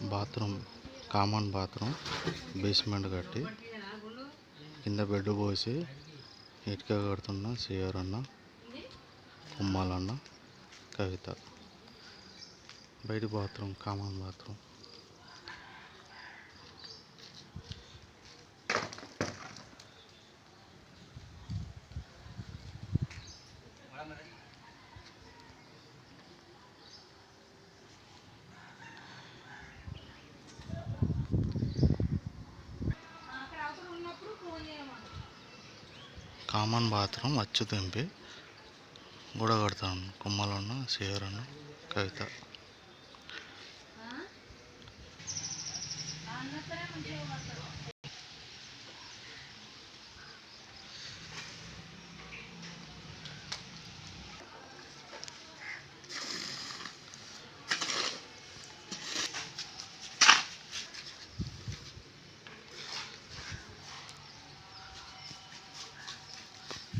Bathroom common bathroom basement కట్టి కింద bed పోసి ఇటుక కడుతున్న సిఆర్ అన్న కుమ్మాలన్న కవిత. బయట bathroom common bathroom. Common bathroom అచ్చు తెంపి గూడ కడతాను. కుమ్మలన్న సేరన్న కవిత. అన్నతనే మంచిగా